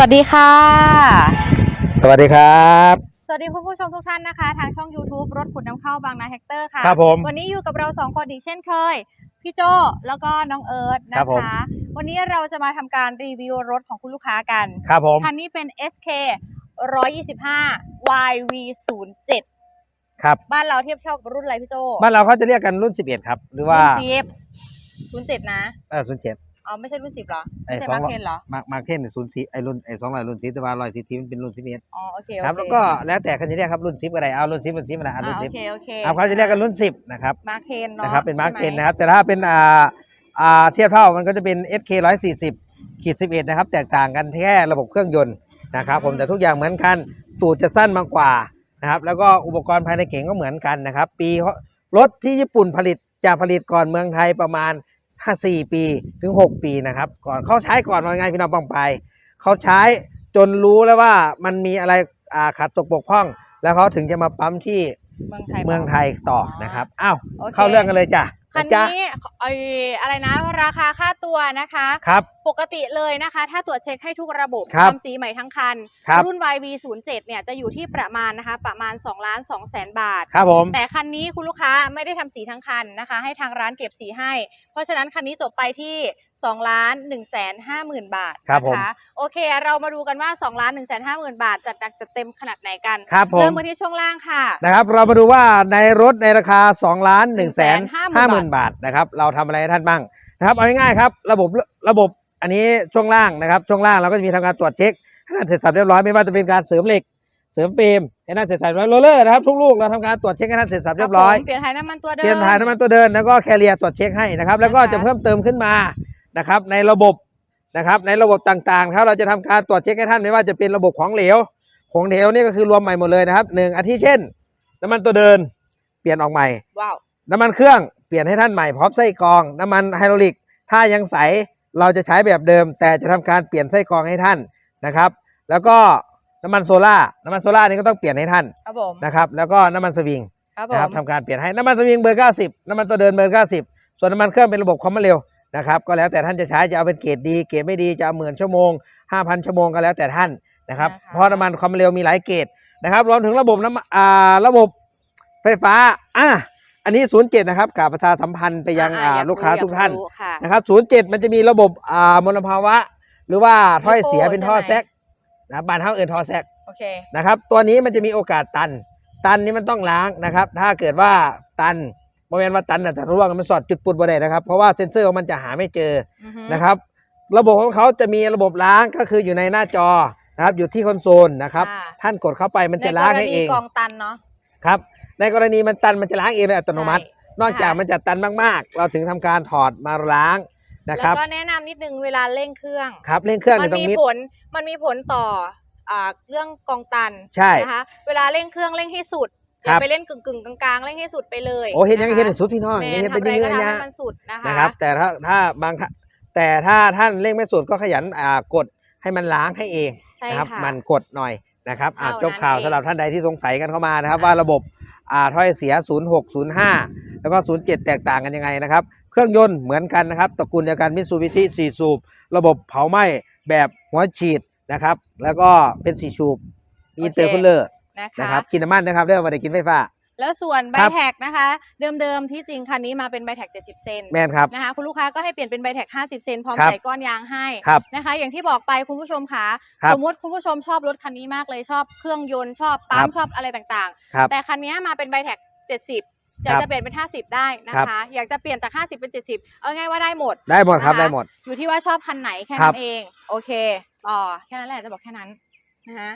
วัสดีค่ะ สวัสดีครับ สวัสดีคุณผู้ชมทุกท่านนะคะ ทางช่อง YouTube รถขุดน้ำเข้าบางนาแฮกเตอร์ค่ะ ครับผม วันนี้อยู่กับเราสองคนอีกเช่นเคย พี่โจแล้วก็น้องเอิร์ธครันะบผมคะวันนี้เราจะมาทำการรีวิวรถของคุณลูกค้ากัน ครับผม คันนี้เป็น SK 125 YV 0 7 ครับ บ้านเราเทียบเท่ากับรุ่นอะไรพี่โจบ้านเราเขาจะเรียกกันรุ่น 11 ครับ หรือว่ารุ่นสิบรุ่นเจ็ดนะเออศูนย์เจ็ด อ๋อไม่ใช่รุ่นสิบเหรอไอ้ไม่ใช่สองมาร์คเคนเหรอมามาเคนศูนย์สี่ไอ้รุ่นไอ้สองร้อยรุ่นสิบแต่ว่าร้อยสิบทีมันเป็นรุ่นสิบเอ็ดอ๋อโอเคครับโอแล้วเคก็แล้วแต่เขาจะเรียกครับรุ่นสิบก็ได้เอารุ่นสิบรุ่นสิบก็ได้เอาอ่ารุ่นโอสิบเคโอเคเอาเขาจะเรียกกันรุ่นสิบนะครับมาร์คเคนเนาะนะครับเป็นมาร์คเคนใช่ไหนะครับแต่ถ้าเป็นอ่าอ่าเทียบเท่ามันก็จะเป็น SK ร้อยสี่สิบขีดสิบเอ็ดนะครับแตกต่างกันแค่ระบบเครื่องยนต์นะครับผมแต่ทุกอย่างเหมือนกันตูดจะสั้นมากกว่านะครับแล้วก็อุปกรณ์ภายในเก๋งก็เหมือนกันนะครับ ปีรถที่ญี่ปุ่นผลิตจะผลิตก่อนเมืองไทยประมาณถ้า 4 ปีถึง 6 ปีนะครับ ก่อนเขาใช้ก่อนว่าไงพี่น้องป้องไป เขาใช้จนรู้แล้วว่ามันมีอะไรอ่าขาดตกบกพร่อง แล้วเขาถึงจะมาปั๊มที่เมืองไทยเมืองไทยต่อนะครับอ้าวโอเคเข้าเรื่องกันเลยจ้ะ คันจ้ะนี้ไออะไรนะ ราคาค่าตัวนะคะ ครับ ปกติเลยนะคะ ถ้าตรวจเช็คให้ทุกระบบครับ ทำสีใหม่ทั้งคันครับรุ่น YV 0 7 เนี่ยจะอยู่ที่ประมาณนะคะ ประมาณ2ล้าน2แสนบาท ครับผม แต่คันนี้คุณลูกค้าไม่ได้ทำสีทั้งคันนะคะ ให้ทางร้านเก็บสีให้ เพราะฉะนั้นคันนี้จบไปที่ 2ล้าน1แสน5หมื่นบาทครับผมนะคะโอเค เรามาดูกันว่า2ล้าน1แสน5หมื่นบาทจัดหนักจัดเต็มขนาดไหนกันครับผมเริ่มกันที่ช่วงล่างค่ะนะครับ เรามาดูว่าในรถในราคา2ล้าน1แสน5หมื่นบาทนะครับเราทำอะไรให้ท่านบ้างนะครับเอาง่ายๆครับระบบระบบอันนี้ช่วงล่างนะครับช่วงล่างเราก็จะมีทำการตรวจเช็คให้ท่านเสร็จสับเรียบร้อยไม่ว่าจะเป็นการเสริมเหล็กเสริมเฟรมให้ท่านเสร็จสับเรียบร้อยโรลเลอร์นะครับทุกลูกเราทำการตรวจเช็คให้ท่านเสร็จสับเรียบร้อยคผมเปลี่ยนถ่ายน้ำมันตัวเดิมเปลี่ยนถ่ายน้ำมันตัวเดินแล้วก็แคเรียตรวจเช็คให้นะครับแล้วก็นะคะจะเพิ่มเติมขึ้นมา นะครับในระบบนะครับในระบบต่างๆครับเราจะทำการตรวจเช็คให้ท่านไม่ว่าจะเป็นระบบของเหลว ของเหลวนี่ก็คือรวมใหม่หมดเลยนะครับหนึ่งอาทิเช่น น้ำมันตัวเดินเปลี่ยนออกใหม่ว้าวน้ำมันเครื่องเปลี่ยนให้ท่านใหม่พร้อมไส้กรอง น้ำมันไฮดรอลิก ถ้ายังใสเราจะใช้แบบเดิม แต่จะทำการเปลี่ยนไส้กรองให้ท่านนะครับ แล้วก็น้ำมันโซล่าน้ำมันโซล่านี่ก็ต้องเปลี่ยนให้ท่านครับผมนะครับแล้วก็น้ำมันสวิงครับผนะครับมทำการเปลี่ยนให้น้ำมันสวิงเบอร์ 90 น้ำมันตัวเดินเบอร์ 90 ส่วนน้ำมันเครื่องเป็นระบบความเร็ว นะครับก็แล้วแต่ท่านจะใช้จะเอาเป็นเกรดดีเกรดไม่ดีจะเอาหมื่นชั่วโมง 5,000 ชั่วโมงก็แล้วแต่ท่านนะครับเพราะน้ำมันความเร็วมีหลายเกรดนะครับรวมถึงระบบน้ำอ่าระบบไฟฟ้าอะอันนี้ 07 นะครับกับประชาสัมพันธ์ไปยังอะอ่าอยลูกค้ารู้ทุกท่านอยรู้ค่ะนะครับ07 มันจะมีระบบอ่ามลภาวะ หรือว่าถ้อยเสียเป็นท่อใช่ไหมแซกนะบ้านเฮาเอินท่อแซกโอเคนะครับตัวนี้มันจะมีโอกาสตัน ตันนี้มันต้องล้างนะครับ ถ้าเกิดว่าตัน โมเมนว่าตันน่ะแต่ร่วงมันสอดจุดปุดบ่ได้นะครับ เพราะว่าเซ็นเซอร์ของมันจะหาไม่เจออือฮึนะครับ ระบบของเขาจะมีระบบล้างก็คืออยู่ในหน้าจอนะครับ อยู่ที่คอนโซลนะครับ อ่าท่านกดเข้าไปมันจะล้างให้เองในกรณีกองตันเนาะครับ ในกรณีมันตันมันจะล้างเองโดยอัตโนมัติ ใช่ นอกจากมันจะตันมากๆ เราถึงทำการถอดมาล้างนะคแล้รัวบก็แนะนำนิดนึงเวลาเร่งเครื่อง ครับเร่งเครื่องมัในตรงมีนี้ผลมันมีผลต่ออ่าเรื่องกองตันใช่ นะคะเวลาเร่งเครื่องเร่งให้สุดอ ครัย่าบไปเล่นกึ่งกึ่งๆกลางๆเร่งให้สุดไปเลยโอ้เห็นยังไงะคะเห็นในสุดพี่น้องแมเห็นนเป็นทำอะไรเนื้ก็อทำนะให้มันสุดนะคะนะครับ แต่ถ้าถ้าบางท่าแต่ถ้าท่านเร่งไม่สุดก็ขยันอ่ากดให้มันล้างให้เองใช่นะครับค่ะมันกดหน่อยนะครับอ่าเท่าจบข่าวนั้นเองสำหรับท่านใดที่สงสัยกันเข้ามานะครับ ว่าระบบอ่าถ้อยเสีย 06 05 แล้วก็ 07 แตกต่างกันยังไงนะครับ เครื่องยนต์เหมือนกันนะครับตระกูลเดียวกันมิตซูบิชิ4สูบระบบเผาไหม้แบบหัวฉีดนะครับ แล้วก็เป็น4สูบมีอินเตอร์คูลเลอร์ นะนะคะครับกินน้ำมันนะครับเรื่องมาได้กินไฟฟ้า แล้วส่วนใบครับ แท็กนะคะ เดิมๆที่จริงคันนี้มาเป็นใบแท็ก 70 เซนแมนครับ นะคะคุณลูกค้าก็ให้เปลี่ยนเป็นใบแท็ก 50 เซนพร้อมครับ ใส่ก้อนยางให้ครับ นะคะ อย่างที่บอกไปคุณผู้ชมคะครับสมมติคุณผู้ชมชอบรถคันนี้มากเลยชอบเครื่องยนต์ชอบปั๊ครัมบ ชอบอะไรต่างครับ ๆ แต่คันนี้มาเป็นใบแท็ก 70อยากครับจะเปลี่ยนเป็น 50 ได้นะครัคะ บ อยากจะเปลี่ยนจาก 50 เป็น 70 เอาง่ายว่าได้หมด ได้หมดครับนะคะ ได้หมด อยู่ที่ว่าชอบคันไหนแค่ครันั้บ นเอง โอเค ต่อแค่นั้นแหละจะบอกแค่นั้นนะคะ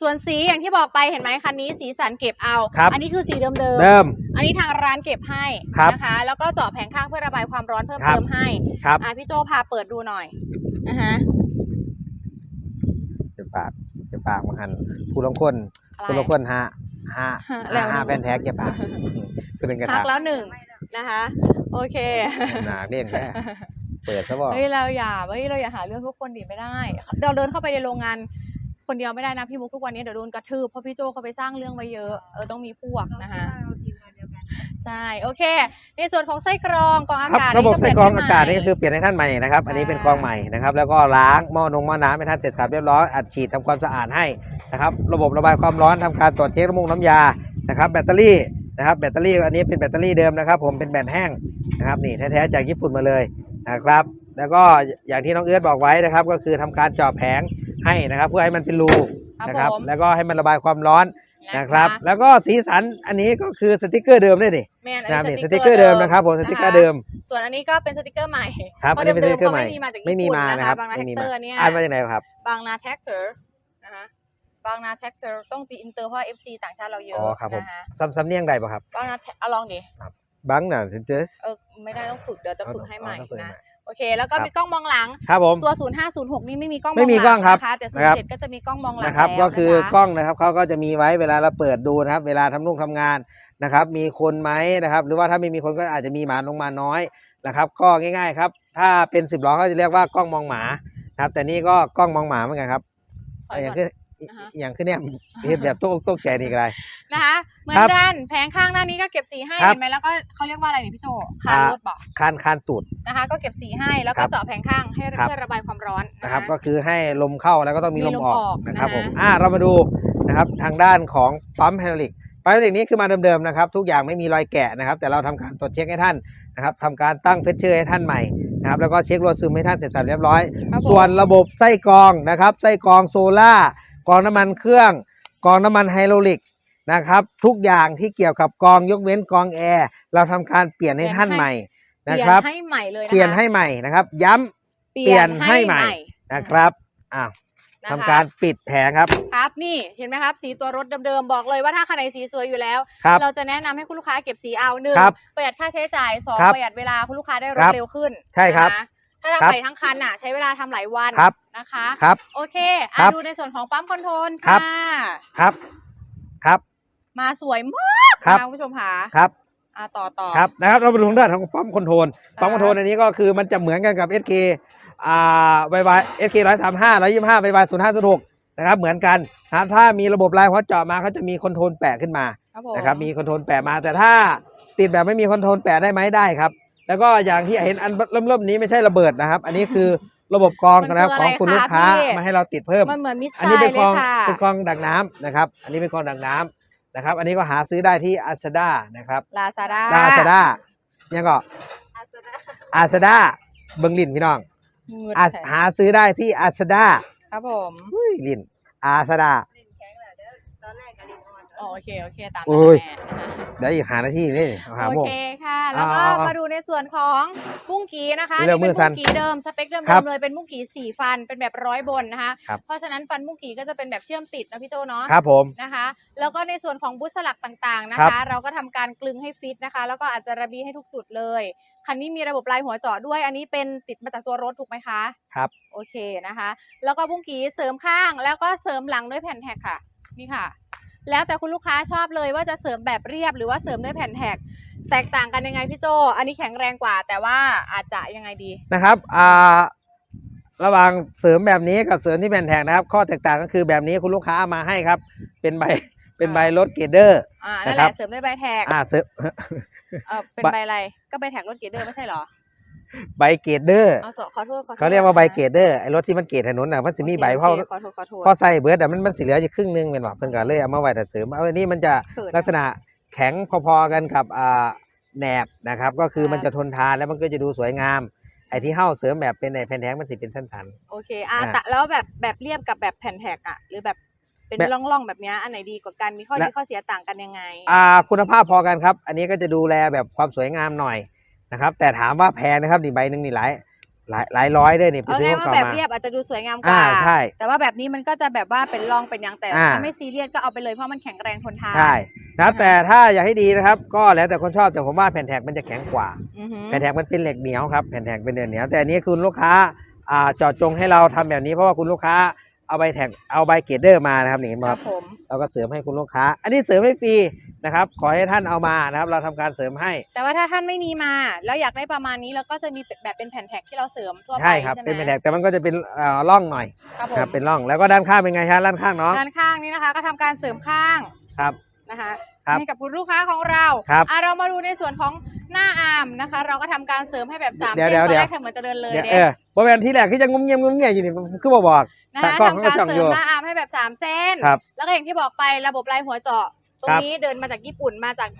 ส่วนสีอย่างที่บอกไปเห็นไหมคันนี้สีสันเก็บเอา ครับ อันนี้คือสีเดิมเดิมๆอันนี้ทางร้านเก็บให้ครับนะคะ แล้วก็เจาะแผงข้างเพื่อระบายความร้อนเพิ่มครับ เติมให้ครับ อะพี่โจพาเปิดดูหน่อยนะคะเจ็บปากเจ็บปากมาหันผู้ลงคนอะไร ผู้ลงคนหาหาแล้วหาแฟนแท็กเจ็บปากคือเป็นกระพัทะกแล้วหนึ่งนะคะ โอเค หนาเล่นแค่เปิดซะบ่ เฮ้ยเราอย่าเฮ้ยเราอย่าหาเรื่องทุกคนดิไม่ได้ เราเดินเข้าไปในโรงงาน คนเดียวไม่ได้นะพี่มุกทุกวันนี้เดี๋ยวโดนกระทืบเพราะพี่โจเขาไปสร้างเรื่องไว้เยอะเออต้องมีพวกนะคะใช่โอเค ในส่วนของไส้กรองกรองอาครับกาศระบบนี่ใส่กรองอากาศนี่เปก็ลี่ยคือเปลี่ยนให้ท่านใหม่นะครับ อันนี้เป็นกรองใหม่นะครับ แล้วก็ล้างหม้อนงหม้อน้ำให้ท่านเสร็จสับเรียบร้อย อัดฉีดทำความสะอาดให้นะครับ ระบบระบายความร้อนทำการตรวจเช็คน้ำมูกน้ำยา นะครับ แบตเตอรี่นะครับ แบตเตอรี่อันนี้เป็นแบตเตอรี่เดิมนะครับ ผมเป็นแบตแห้งนะครับ นี่แท้ๆจากญี่ปุ่นมาเลยนะครับ แล้วก็อย่างที่น้องเอื้อบอกไว้นะครับ ก็คือทำการเจาะแผงให้นะครับ เพื่อให้มันเป็นรูครับนะครับผมแล้วก็ให้มันระบายความร้อนนะนะครับ แล้วก็สีสันอันนี้ก็คือสติกเกอร์เดิมด้วยนี่แม่นนะครับอันนี่นี้สติกเกอร์เดิมนะครับผมสติกเกอร์เดิม ส่วนอันนี้ก็เป็นสติกเกอร์ใหม่ครับเพอันราะนี้เป็นสเดิติมกเกอๆร์เขาใหม่ไม่มีมาจากไม่ญี่มีปุ่นมานะนะครับคะบางนาไม่แท็กมีเตมาอร์เนี่ยอ่านมาจากไหนครับ บางนาแท็กเตอร์นะคะบางนาแท็กเตอร์ต้องตีอินเตอร์เพราะ FC ต่างชาติเราเยอะอ๋อครับผมนะคะซ้ำซ้ำเนียงใดป่ะครับบางนาแท็กเอาลองดิบังหนาซิเจสเออไม่ได้ต้องฝึกเดี๋ยวจะฝึกให้ใหม่ต้องฝึกให้นะใหม่ โอเค แล้วก็ครับมีกล้องมองหลัง ครับผม ตัว 0506 นี่ไม่มีกล้องไม่มีหกล้องครับนะคะแต่นะครับ07ก็จะมีกล้องมองหลังนะครับแล้วก็คือนะคะกล้องนะครับเขาก็จะมีไว้เวลาเราเปิดดูนะครับ เวลาทำนุ่งทำงานนะครับ มีคนไหมนะครับ หรือว่าถ้าไม่มีคนก็อาจจะมีหมาลงมาน้อยนะครับ ก็ง่าย ๆ ครับ ถ้าเป็นสิบล้อเขาจะเรียกว่ากล้องมองหมานะครับ แต่นี่ก็กล้องมองหมาเหมือนกันครับถอยอย่างก่อ นขึ้นนะคะ อย่างขึ้นเนี่ยเห็นแบบโต๊ะโต๊ะแก่นี่ก็ได้ นะคะเหมือนครับกันแผงข้างหน้านี้ก็เก็บสีให้ครับ เห็นไหมแล้วก็เขาเรียกว่าอะไรนี่พี่โจคานอ่ารถบอกคานคานตูด นะคะ ก็เก็บสีให้แล้วครัก็บเจาะแผงข้างให้ครับ เพื่อระบายความร้อนนะครับนะก็คือให้ลมเข้าแล้วก็ต้องมีมีลมลมออกออกนะครับนะคะผมอ่าเรามาดูนะครับทางด้านของปั๊มไฮดรอลิกปั๊มไฮดรอลิกนี้คือมาเดิมๆนะครับ ทุกอย่างไม่มีรอยแกะนะครับ แต่เราทำการตรวจเช็คให้ท่านนะครับทำการตั้งเฟชเชอร์ให้ท่านใหม่นะครับแล้วก็เช็ครัวซึมให้ท่านเสร็จสับเรียบร้อย ครับผมส่วนระบบไส้กรองนะครับไส้กรองโซล่า กรองน้ำมันเครื่องกรองน้ำมันไฮดรอลิกนะครับ ทุกอย่างที่เกี่ยวกับกรองยกเว้นกรองแอร์เราทำการเปลี่ยนให้ท่านใหม่เปลี่นะยนครับให้ใหม่เลยนะคะเปลี่ยนให้ใหม่นะครับ ย้ำเปลี่ยนให้ใหม่นะครับอ้าวนะคะทำการปิดแผงครับ ครับนี่เห็นไหมครับ สีตัวรถเดิมๆบอกเลยว่าถ้าคันไหนสีสวยอยู่แล้วครับเราจะแนะนำให้คุณลูกค้าเก็บสีเอาหนึ่งครับประหยัดค่าใช้จ่ายสองครับประหยัดเวลาคุณลูกค้าได้รคถรับเร็วขึ้นใช่ครับนะ ถ้าครัทำบไปทั้งคันน่ะ ใช้เวลาทำหลายวันครับ นะคะ ครับ โอเคครัอะบดูในส่วนของปั๊มคอนโทรลครัค่ะบครับ ครับ มาสวยมากครับ นะคุณผู้ชมค่ะครับ อะต่อต่อ ครับนะครับเราไปดูทางด้านของปั๊มคอนโทรลปั๊มคอนโทรลอันนี้ก็คือมันจะเหมือนกันกับ SK อ่า YY SK ร้อยสามห้าร้อยยี่ห้า YY ศูนย์ห้าศูนย์หกนะครับเหมือนกันนะครับถ้ามีระบบลายหัวเจาะมาเขาจะมีคอนโทรลแปะขึ้นมาครับผมนะครับมีคอนโทรลแปะมาแต่ถ้าติดแบบไม่มีคอนโทรลแปะได้ไหมได้ครับ แล้วก็อย่างที่เห็นอันเริ่มๆนี้ไม่ใช่ระเบิดนะครับ อันนี้คือระบบกรองนะครับของคุณลูกค้ามาให้เราติดเพิ่ม มันเหมือนมิดไซอันนี้เป็นเลกยองค่ะ เป็นกองดักน้ำนะครับ อันนี้เป็นกองดักน้ำนะครับ อันนี้ก็หาซื้อได้ที่อาซาด้านะครับลาซาด้าลาซาด้ายังก็อาซาด้าเบิงลินพี่น้องอาหาซื้อได้ที่อาซาด้าครับผม ลินอาซาด้า อ๋อโอเคโอเคตามโอ้ย แม่นะคะ เดี๋ยวอีกหานาทีนี่เอาหาโอโมงเคค่ะ แล้วก็เอาเอาเอามาดูในส่วนของมุ้งกีนะคะเรื่องมืเป็อนสั่นมุ้งกีเดิมสเปคเดิมครับๆเลยเป็นมุ้งกีสี่ฟันเป็นแบบร้อยบนนะคะ ครับ เพราะฉะนั้นฟันมุ้งกีก็จะเป็นแบบเชื่อมติดนะพี่โจเนาะครับผม นะคะ แล้วก็ในส่วนของบุษสลักต่างๆนะครัคะ บ เราก็ทำการกลึงให้ฟิตนะคะ แล้วก็อาจจะระบีให้ทุกจุดเลยคันนี้มีระบบลายหัวเจาะด้วย อันนี้เป็นติดมาจากตัวรถถูกไหมคะครับ โอเคนะคะ แล้วก็บุ้งกีเสริมข้างแล้วก็เสริมหลังด้วยแผ่นแท็กค่ะนี่ค่ะ แล้วแต่คุณลูกค้าชอบเลยว่าจะเสริมแบบเรียบหรือว่าเสริมด้วยแผ่นแท็ก แตกต่างกันยังไงพี่โจ อันนี้แข็งแรงกว่า แต่ว่าอาจจะยังไงดีนะครับอ่าระหว่างเสริมแบบนี้กับเสริมที่แผ่นแทงนะครับ ข้อแตกต่างก็คือแบบนี้คุณลูกค้าเอามาให้ครับ เป็นใบเป็นใบรถเกรดเดอร์อ่านั่นนะแหครัละบเสริมด้วยใบแท็กอ่าเสริมเออเป็นใบใบอะไรก็ใบแท็กรถเกียร์เดอร์ไม่ใช่เหรอ ใบเกรดเดอร์เอาสขอโทษขอโทษเขาเรียกว่าใบนะคะเกรดเดอร์ไอ้รถที่มันเกรดถนนน่ะมันจะมีใบโอคเพราะโอคขอโทษขอโทษ พอใส่เบิร์ดอะมันมันสีเหลืออยู่ครึ่งหนึงเป็นว่าเพิ่นก็เลยเอามาไว้แต่เสริมเอาอันนี้มันจะเขิน ลักษณะแข็งพอๆกันกับอ่าแหนบนะครับ ก็คือครับมันจะทนทานแล้วมันก็จะดูสวยงาม ไอ้ที่เห่าเสริมแบบเป็นไอ้แผ่นแท้งมันสิเป็นสั้นโอเคอะอ่าแต่แล้วแบบแบบเรียบกับแบบแผ่นแท็กอะหรือแบบเป็นแบบร่องๆแบบเนี้ยอันไหนดีกว่ากันมีข้อดีและข้อเสียต่างกันยังไงๆอ่าคุณภาพพอกันครับ อันนี้ก็จะดูแลแบบความสวยงามหน่อย นะครับ แต่ถามว่าแพงนะครับนี่ใบหนึ่งนี่หลายหลายหลายร้อยด้วยนี่ไปเอาซื้อง่ายของว่าเก่าแบบมา เรียบอาจจะดูสวยงามกอ่าว่าใช่แต่ว่าแบบนี้มันก็จะแบบว่าเป็นร่องเป็นหยังแต่อ่า ถ้าไม่ซีเรียสก็เอาไปเลยเพราะมันแข็งแรงทนทานใช่นะครับอ่าแต่ถ้าอยากให้ดีนะครับ ก็แล้วแต่คนชอบแต่ผมว่าแผ่นแท็กมันจะแข็งกว่า อือหือแผ่นแท็กมันเป็นเหล็กเหนียวครับแผ่นแท็กเป็นเหล็กเหนียวแต่อันนี้คุณลูกค้าอ่าเจอดจงให้เราทำแบบนี้เพราะว่าคุณลูกค้า เอาใบแท็กเอาใบเกรดเดอร์มานะครับนี่เห็นไหมคครัรับบผมเราก็เสริมให้คุณลูกค้า อันนี้เสริมให้ฟรีนะครับ ขอให้ท่านเอามานะครับ เราทำการเสริมให้ แต่ว่าถ้าท่านไม่มีมา แล้วอยากได้ประมาณนี้เราก็จะมีแบบเป็นแผ่นแท็กที่เราเสริมทั่วไปใช่ครับใช่ไหมเป็นแผ่นแท็กแต่มันก็จะเป็นเอ่อร่องหน่อยครับผครับมเป็นร่องแล้วก็ด้านข้างเป็นไงครับด้านข้างเนาะด้านข้างนี้นะคะ ก็ทำการเสริมข้างครับนะคะครับให้กับคุณลูกค้าของเราครับอะเรามาดูในส่วนของ หน้าอาร์มนะคะ เราก็ทำการเสริมให้แบบสามเดี๋ยวเส้นตอนเดี๋แรยวกแค่เหมือนจะเดินเลยเดี๋ยวเนี่เอยอบ่แม่นที่แรกคือจะงุ้มเงียมงุ้มเงียอยู่นี่คือบ่บอกนะคะตากล้องทำการเขาก็จ้องเสอยู่ริมหน้าอาร์มให้แบบสามเส้น ครับ แล้วก็อย่างที่บอกไประบบลายหัวเจาะ ตรงครับ นี้เดินมาจากญี่ปุ่นมาจาก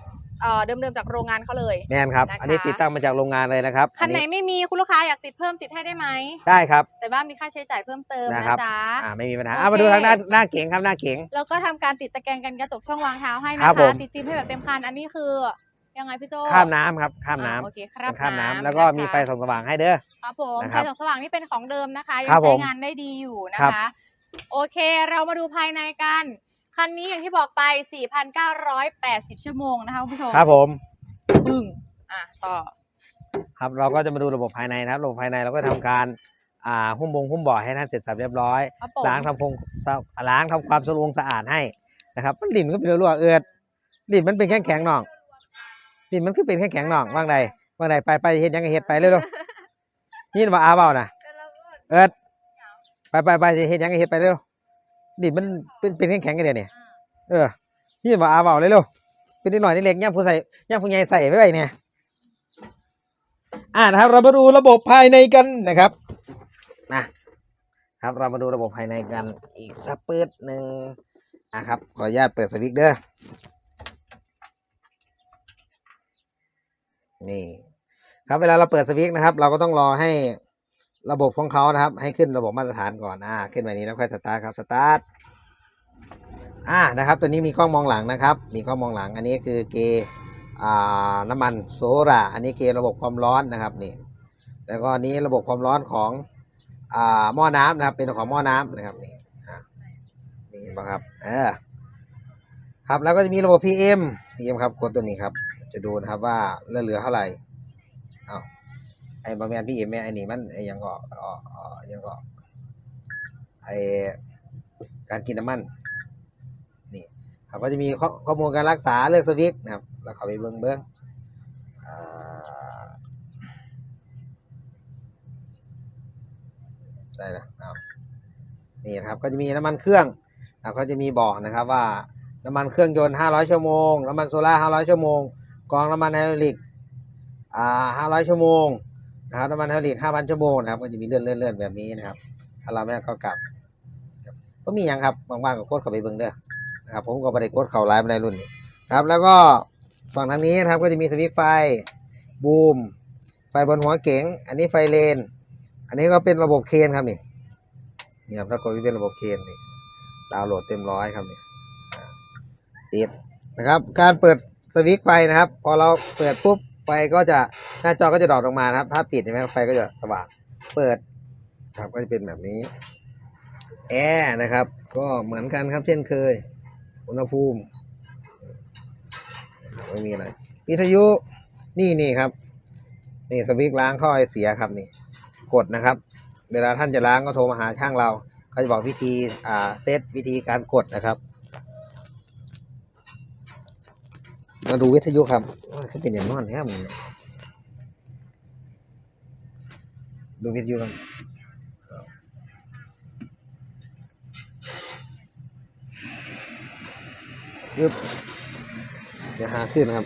เอ่อเดิมๆจากโรงงานเขาเลย แม่นครับ นะคะ อันนี้ติดตั้งมาจากโรงงานเลยนะครับคันไหนอัไม่มีคุณลูกค้าอยากติดเพิ่มติดให้ได้ไหม ได้ครับ แต่ว่ามีค่าใช้จ่ายเพิ่มเติมนะนะครับ จ๊ะ อ่าไม่มีปัญหาโอเคอ่ามาดูทางหน้าหน้าเก๋งครับหน้าเก๋ง แล้วก็ทำการติดตะแกรงกันกระจกช่องวางเท้าให้ครันะบผคะ ม ติดฟิล์มให้แบบเต็มคัน อันนี้คือ ยังไงพี่โจข้ามน้ำครับ ข้ามน้ำอ่โอเคครัเป็บนข้ามน้ำำแล้วก็มีนะคะไฟส่องสว่างให้เด้อ ครับผมนะคไฟรับส่องสว่างนี่เป็นของเดิมนะคะยัครังบผใช้มงานได้ดีอยู่นะครัคะ บ โอเคเรามาดูภายในกัน คันนี้อย่างที่บอกไป 4,980 ชั่วโมงนะคะคุณผู้ชมครับผมปึ้งอะต่อ ครับเราก็จะมาดูระบบภายในนะครับระบบภายในเราก็ทำการอ่าหุ้มบงหุ้มบ่อให้ท่านเสร็จสับเรียบร้อย ครับผมล้างทำพงล้างทำความสะอาดสะอาดให้นะครับมันลิ่นก็เป็นรั่วๆเอือดลิ่นมันเป็นแข็งแข็งๆหน่องลิ่ นมันคือเป็นแข็งแข็งๆหน่องว่างใดว่างใดไปไปเฮ็ดหยังก็เฮ็ดไปเร็วๆนี่มาอาเบานะเอิดไปไปไปเฮ็ดหยังก็เฮ็ดไปเร็วลิ่นมันเป็นเป็นแข็งแข็งๆกันเดี๋ยวนี้เออนี่มาอาเบาเลยเร็วเป็นนิดหน่อยนิดเล็กย่ำผู้ใส่ย่ำผู้ใหญ่ใส่ไว้ไว้เนี่ยอ่านะครับเรามาดูระบบภายในกันนะครับนะครับเรามาดูระบบภายในกันอีกสักปืดหนึ่งนะครับ ขออนุญาตเปิดสวิตช์เด้อ นี่ ครับเวลาเราเปิดสวิตช์นะครับ เราก็ต้องรอให้ระบบของเขานะครับ ให้ขึ้นระบบมาตรฐานก่อนอ่าขึ้นแบบนี้แล้วค่อยสตาร์ทครับสตาร์ทอ่านะครับ ตัวนี้มีกล้องมองหลังนะครับ มีกล้องมองหลัง อันนี้คือเกอ่าน้ำมันโซราอันนี้เกระบบความร้อนนะครับนี่แล้วก็อันนี้ระบบความร้อนของอ่าหม้อน้ำนะครับ เป็นของหม้อน้ำนะครับนี่นี่นะครับเออครับแล้วก็จะมีระบบ PM PM ครับกดตัวนี้ครับ จะดูนะครับว่าเหลือเหลือเท่าไหร่เอาไอ้บางแมนพี่เอ็มแม่ไอ้นี่มันไอ้ยังก็เอ่ออ่อยังก็ไอ้การกินน้ำมันนี่ครับก็จะมีข้อข้อมูลการรักษาเลือกสวิตนะครับแล้วเข้าไปเบิ้งเบิ้งอ่าได้นะเอานี่นะครับก็จะมีน้ำมันเครื่องนะครับก็จะมีบอกนะครับว่าน้ำมันเครื่องยนต์ 500 ชั่วโมง น้ำมันโซล่า500 ชั่วโมง กองน้ำมันไฮดรอลิกอ่า500ชั่วโมงนะครับน้ำมันไฮดรอลิก5,000ชั่วโมงนะครับก็จะมีเลื่อนเลื่อนเลื่อนแบบนี้นะครับ ถ้าเราไม่ก็กลับครับก็มีอย่างครับบางๆก็กดเข้าไปเบิ่งเด้อนะครับผมก็ไปได้กดเข้าไลน์มาในรุ่นนี้ครับ แล้วก็ฝั่งทางนี้นะครับก็จะมีสวิตไฟบูม ไฟบนหัวเก๋ง อันนี้ไฟเลน อันนี้ก็เป็นระบบเคนครับนี่นี่ครับถ้ากดที่เป็นระบบเคนนี่ดาวน์โหลดเต็มร้อยครับนี่ติดนะครับ การเปิด สวิตช์ไฟนะครับ พอเราเปิดปุ๊บไฟก็จะหน้าจอก็จะดรอปลงมานะครับ ถ้าปิดใช่ไหมไฟก็จะสว่างเปิดครับก็จะเป็นแบบนี้แอร์นะครับ ก็เหมือนกันครับเช่นเคย อุณหภูมิไม่มีอะไรวิทยุนี่นี่ครับ นี่สวิตช์ล้างข้อไอเสียครับนี่ กดนะครับ เวลาท่านจะล้างก็โทรมาหาช่างเราเขาจะบอกวิธีอ่าเซตวิธีการกดนะครับ มาดูวิทยุครับว่าคือเป็นอย่างนอนเนี่ยมึงเนี่ยดูวิทยุครับยึบเดี๋ยวหาขึ้นนะครับ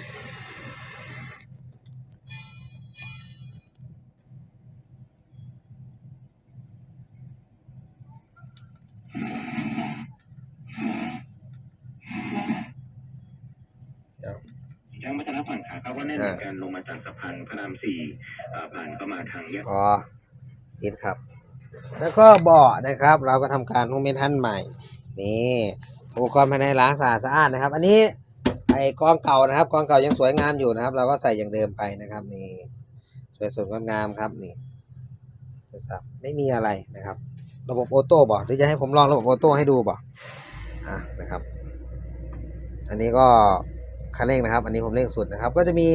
ทางวัฒนฝั่งขาเข้าก็แน่นเหมือนกันลงมาจากสะพานพระรามสี่อ่าผ่านเข้ามาทางแยกอ๋อคิดครับ แล้วก็เบาะนะครับ เราก็ทำการโฮมเมทันใหม่ นี่อุปกรณ์ภายในล้างสะอาดสะอาดนะครับ อันนี้ไอ้กองเก่านะครับกองเก่ายังสวยงามอยู่นะครับ เราก็ใส่อย่างเดิมไปนะครับ นี่สวยสดงดงามครับนี่จะสับไม่มีอะไรนะครับ ระบบออโต้บอกหรือจะให้ผมลองระบบออโต้ให้ดูบอกอะนะครับ อันนี้ก็ คันเร่งนะครับ อันนี้ผมเร่งสุดนะครับ ก็จะมี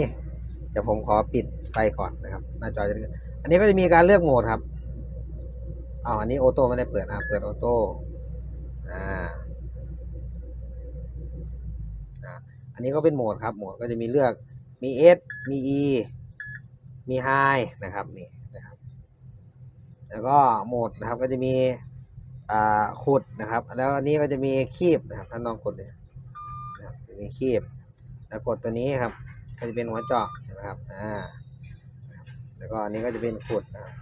เดี๋ยวผมขอปิดไฟก่อนนะครับ หน้าจอจะดึกอันนี้ก็จะมีการเลือกโหมดครับอ๋ออันนี้ออโต้ไม่ได้เปิดอะเปิดออโต้อ่าอ่าอันนี้ก็เป็นโหมดครับโหมดก็จะมีเลือกมี S มี E มี High นะครับนี่นะครับ แล้วก็โหมดนะครับก็จะมีอ่าขุดนะครับ แล้วอันนี้ก็จะมีคีบนะครับท่านลองกดเลยนะครับจะมีคีบ แล้วกดตัวนี้ครับ ก็จะเป็นหัวเจาะเห็นไหมครับอ่าแล้วก็อันนี้ก็จะเป็นขุดนะครับ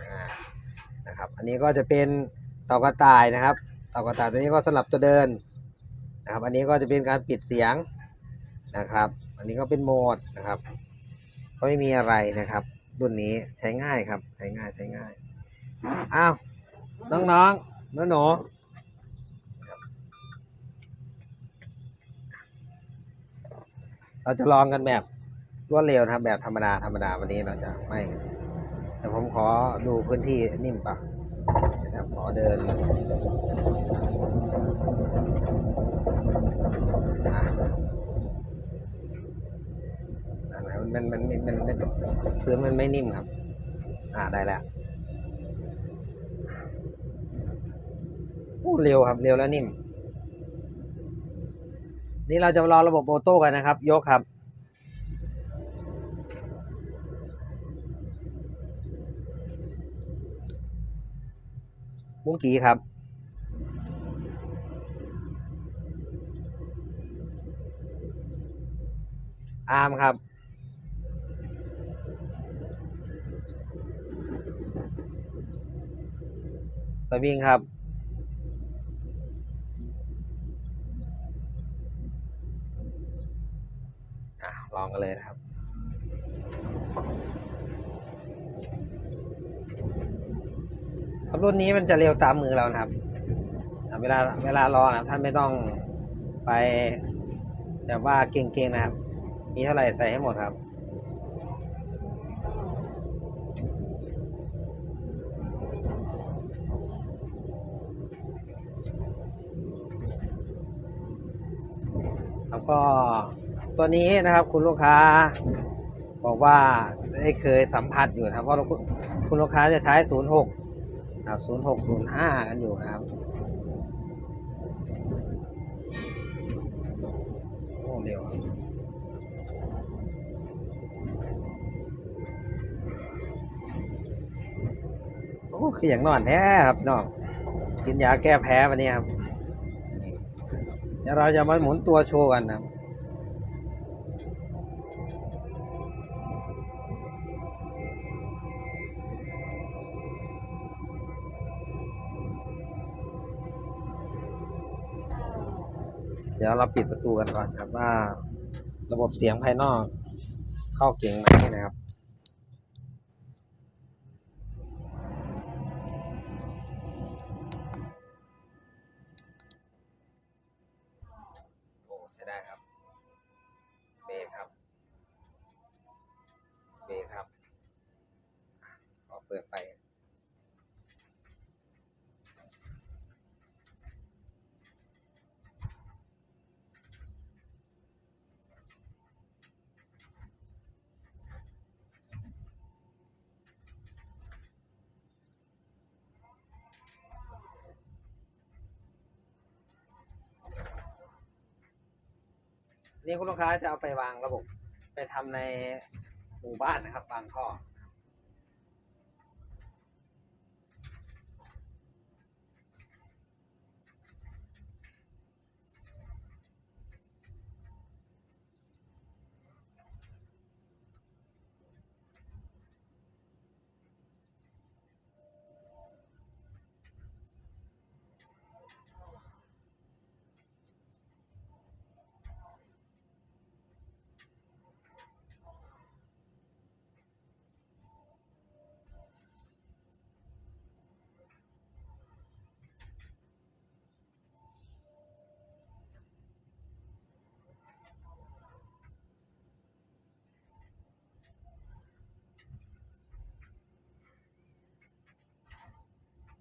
อ่านะครับ อันนี้ก็จะเป็นเตากระต่ายนะครับ เตากระต่ายตัวนี้ก็สำหรับตัวเดินนะครับ อันนี้ก็จะเป็นการปิดเสียงนะครับ อันนี้ก็เป็นโหมดนะครับ ก็ไม่มีอะไรนะครับ รุ่นนี้ใช้ง่ายครับ ใช้ง่ายใช้ง่าย อ้าว น้องๆหนูหนู เราจะลองกันแบบรวดเร็วนะครับแบบธรรมดาธรรมดาวันนี้เราจะไม่แต่ผมขอดูพื้นที่นิ่มปะนะครับขอเดินอะไหนมันมันมันมันมันพื้นมันไม่นิ่มครับ อ่าได้แล้วโอ้เร็วครับเร็วแล้วนิ่ม นี่เราจะมารอระบบโอโต้กันนะครับ ยกครับมุ้งกีครับ อาร์มครับ สวิงครับ อะลองกัน เลยนะครับ ครับรุ่นนี้มันจะเร็วตามมือเรานะครับ เวลาเวลารอนะครับ ท่านไม่ต้องไปแบบว่าเก่งๆนะครับ มีเท่าไหร่ใส่ให้หมดครับแล้วก็ ตัวนี้นะครับ คุณลูกค้า บอกว่าได้เคยสัมผัสอยู่นะครับ เพราะคุณคุณลูกค้าจะใช้ 06นะครับ06 05 กันอยู่นะครับโอ้เร็วโอ้คืออย่างนอนแท้ครับพี่น้องกินยาแก้แพ้วันนี้ครับเดี๋ยวเราจะมาหมุนตัวโชว์กันนะครับ เดี๋ยวเราปิดประตูกันก่อนครับว่า ระบบเสียงภายนอกเข้าเก่งไหมนะครับ โอ้ใช้ได้ครับ เบรกครับ เบรกครับอะขอเปิดไฟ นี่คุณลูกค้าจะเอาไปวางระบบ ไปทำในหมู่บ้านนะครับวางท่อ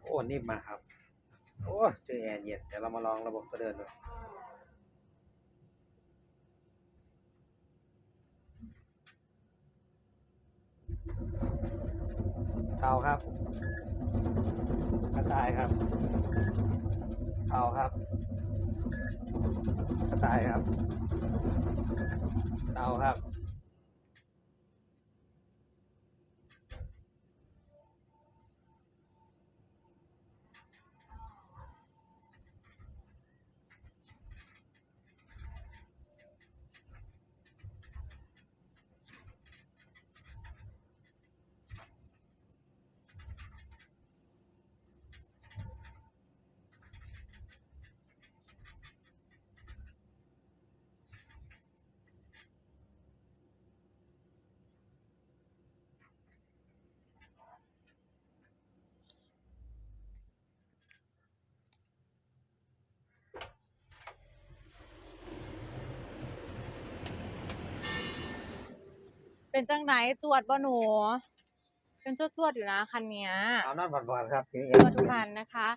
อ้นิ่มมากครับ โอ้เจอแอร์เย็นเดี๋ยวเรามาลองระบบตัวเดินดูเทาครับกระต่ายครับเทาครับกระต่ายครับเทาครับ เป็นจังไหนจวดบ่หนู เป็นจวดจวดๆอยู่นะคันเนี้ยเอานั่นผ่อนๆครับจวดทุกคันนะคะ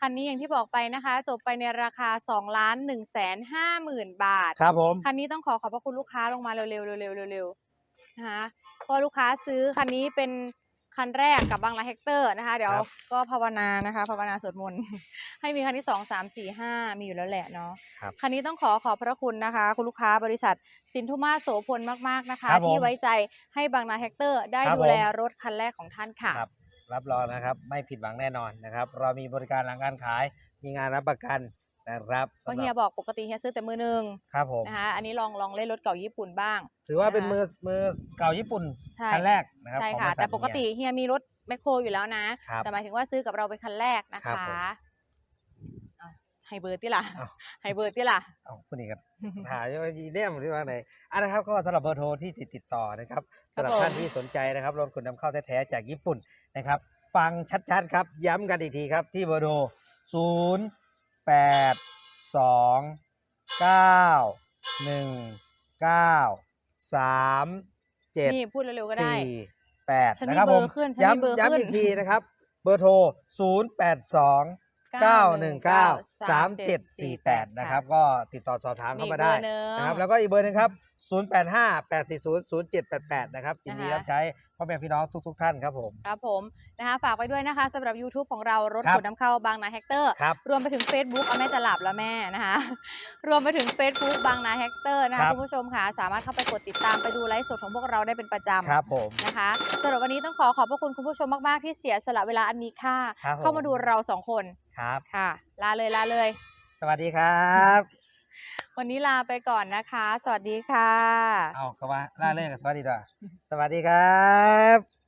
คันนี้อย่างที่บอกไปนะคะ จบไปในราคา2ล้าน1แสน5หมื่นบาท ครับผมคันนี้ต้องขอขอบพระคุณลูกค้าลงมาเร็วๆเร็วๆเร็วๆนะคะเพราะลูกค้าซื้อคันนี้เป็น คันแรกกับบางลาเฮกเตอร์นะคะเดี๋ยวก็ภาวนานะคะภาวนาสวดมนต์ ให้มีคันที่สองสามสี่ห้ามีอยู่แล้วแหละเนาะครับ คันนี้ต้องขอขอบพระคุณนะคะ คุณลูกค้าบริษัทสินทุมาโสพลมากๆนะคะ ครับผมที่ไว้ใจให้บางนาแฮกเตอร์ได้ครับดูแลผมรถคันแรกของท่านค่ะ ครับ รับรองนะครับ ไม่ผิดหวังแน่นอนนะครับ เรามีบริการหลังการขาย มีงานรับประกัน นะครับเพราะสำหเฮียรับบอกปกติเฮียซื้อแต่มือหนึ่งครับผมนะคะอันนี้ลองลองเล่นรถเก่าญี่ปุ่นบ้าง ถือว่าเป็นนะคะมือมือเก่าญี่ปุ่นใช่คันแรกนะครับใช่ของค่ะบริษัทแต่ปกติเฮียเฮียมีรถแมคโครอยู่แล้วนะครับแต่หมายถึงว่าซื้อกับเราเป็นคันแรกนะครัคะบผมอะให้เบอร์ที่ล่ะอ้าวให้เบอร์ที่ล่ะเอาคุณนี่กันถ่ายว่ายีเดียมหรือว่าไหนอะนะครับก็สำหรับเบอร์โทรที่ติดติดต่อนะครับสำหรับผมท่านที่สนใจนะครับรถคุณนำเข้าแท้ๆจากญี่ปุ่นนะครับ ฟังชัดๆครับ ย้ำกันอีกทีครับที่เบอร์โทร0 8 2 9 1 9 3 7 นี่พูดเร็วๆก็ได้สี่แปดฉันมีนะครับเบผอมร์ขึ้นฉันมีเบอร์ย้ำขึ้นย้ำอีกทีนะครับ เบอร์โทร 0 8 2 919 3748 นะครับ ก็ติดต่อสอบถามเข้ามาได้มีอีกเบอร์หนึ่งนะครับ แล้วก็อีกเบอร์หนึงครับ 085 840 0788 นะครับยินดีนะคะรับใช้พ่อแม่พี่น้องทุก ๆ ท่านครับผม ครับผมนะคะฝากไว้ด้วยนะคะสำหรับ YouTube ของเรารถครับขนน้ำเข้าบางนาแฮกเตอร์ครับรวมไปถึง Facebook เอาแม่จะหลับแล้วแม่นะคะรวมไปถึง Facebook บางนาแฮกเตอร์นะครัคะบคุณผู้ชมค่ะสามารถเข้าไปกดติดตามไปดูไลฟ์สดของพวกเราได้เป็นประจำครับผมนะคะสำหรับวันนี้ต้องขอขอบพระคุณคุณผู้ชมมากๆที่เสียสละเวลาอันมีค่าครับผมเข้ามาดูเราสองคน ครับ ค่ะ ลาเลยลาเลย สวัสดีครับ วันนี้ลาไปก่อนนะคะ สวัสดีค่ะ เอาเข้ามาล่าเล่นกับสวัสดีต่อสวัสดีครับ